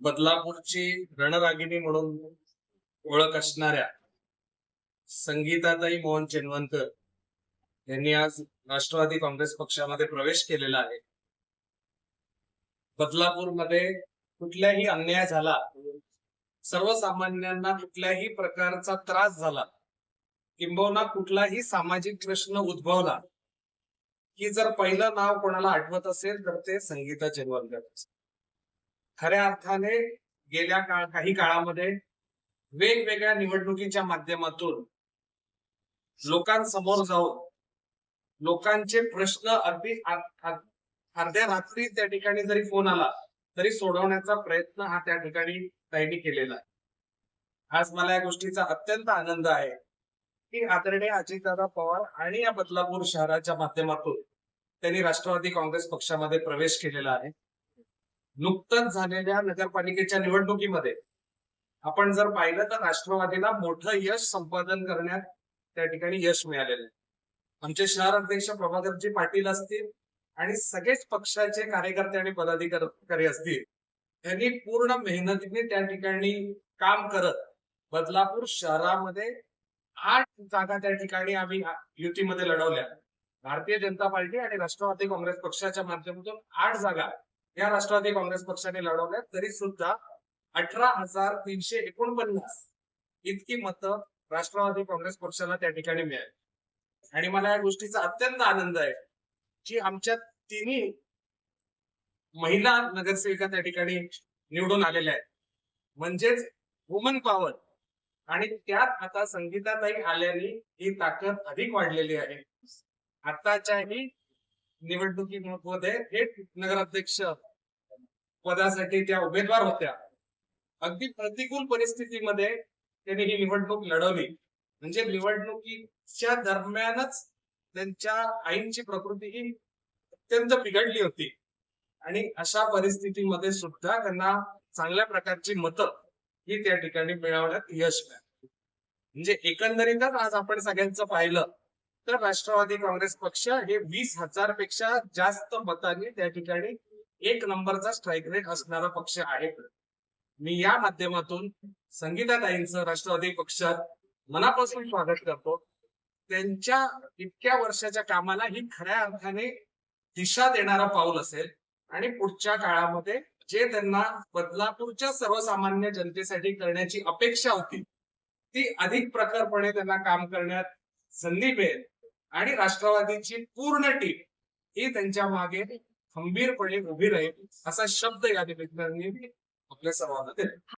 बदलापूरची रणरागिणी म्हणून ओळख असणाऱ्या संगीताताई मोहन चेनवंतर यांनी आज राष्ट्रवादी काँग्रेस पक्षामध्ये प्रवेश केलेला आहे. बदलापूरमध्ये कुठल्याही अन्याय झाला सर्वसामान्यांना कुठल्याही प्रकारचा त्रास झाला किंबहुना कुठलाही सामाजिक प्रश्न उद्भवला की जर पहिलं नाव कोणाला आठवत असेल तर ते संगीता चेनवलकर खऱ्या अर्थाने गेल्या काळ काही काळामध्ये वेगवेगळ्या निवडणुकीच्या माध्यमातून लोकांसमोर जाऊन लोकांचे प्रश्न अगदी अर्ध्या रात्री त्या ठिकाणी जरी फोन आला तरी सोडवण्याचा प्रयत्न हा त्या ठिकाणी त्यांनी केलेला आहे. आज मला या गोष्टीचा अत्यंत आनंद आहे की आदरणीय अजितदादा पवार आणि या बदलापूर शहराच्या माध्यमातून त्यांनी राष्ट्रवादी काँग्रेस पक्षामध्ये प्रवेश केलेला आहे. नुकतंच झालेल्या नगरपालिकेच्या निवडणुकीमध्ये आपण जर पाहिलं तर राष्ट्रवादीला मोठं यश संपादन करण्यात त्या ठिकाणी यश मिळालेलं आहे. आमचे शहर अध्यक्ष प्रभाकरजी पाटील असतील आणि सगळेच पक्षाचे कार्यकर्ते आणि पदाधिकारी असतील त्यांनी पूर्ण मेहनतीने त्या ठिकाणी काम करत बदलापूर शहरामध्ये आठ जागा त्या ठिकाणी आम्ही युतीमध्ये लढवल्या. भारतीय जनता पार्टी आणि राष्ट्रवादी काँग्रेस पक्षाच्या माध्यमातून आठ जागा या राष्ट्रवादी काँग्रेस पक्षाने लढवल्या तरी सुद्धा अठरा हजार तीनशे एकोणपन्नास इतकी मतं राष्ट्रवादी काँग्रेस पक्षाला त्या ठिकाणी मिळाली. आणि मला या गोष्टीचा अत्यंत आनंद आहे की आमच्या तिन्ही महिला नगरसेविका त्या ठिकाणी निवडून आलेल्या आहेत. म्हणजेच वुमन पॉवर आणि त्यात आता संगीताताई आल्याने ही ताकद अधिक वाढलेली आहे. आताच्याही निवडणुकीमध्ये थेट नगराध्यक्ष पदासाठी त्या उमेदवार होत्या. अगदी प्रतिकूल परिस्थितीमध्ये त्यांनी ही निवडणूक लढवली. म्हणजे निवडणुकीच्या दरम्यानच त्यांच्या आईंची प्रकृती ही अत्यंत बिघडली होती. आणि अशा परिस्थितीमध्ये सुद्धा त्यांना चांगल्या प्रकारची मतं ही त्या ठिकाणी मिळवण्यात यश मिळालं. म्हणजे एकंदरीतच आज आपण सगळ्यांचं पाहिलं तर राष्ट्रवादी काँग्रेस पक्ष हे वीस हजारपेक्षा जास्त मतांनी त्या ठिकाणी एक नंबरचा स्ट्राईक रेट असणारा पक्ष आहे. मी या माध्यमातून संगीताताईंचं राष्ट्रवादी पक्षात मनापासून स्वागत करतो. त्यांच्या इतक्या वर्षाच्या कामाला ही खऱ्या अर्थाने दिशा देणारा पाऊल असेल. आणि पुढच्या काळामध्ये जे त्यांना बदलापूरच्या सर्वसामान्य जनतेसाठी करण्याची अपेक्षा होती ती अधिक प्रखरपणे त्यांना काम करण्यात संधी मिळेल. आणि राष्ट्रवादीची पूर्ण टीम ही त्यांच्या मागे खंबीरपणे उभी राहील असा शब्द या निमित्ताने मी आपल्या सर्वांना दिला.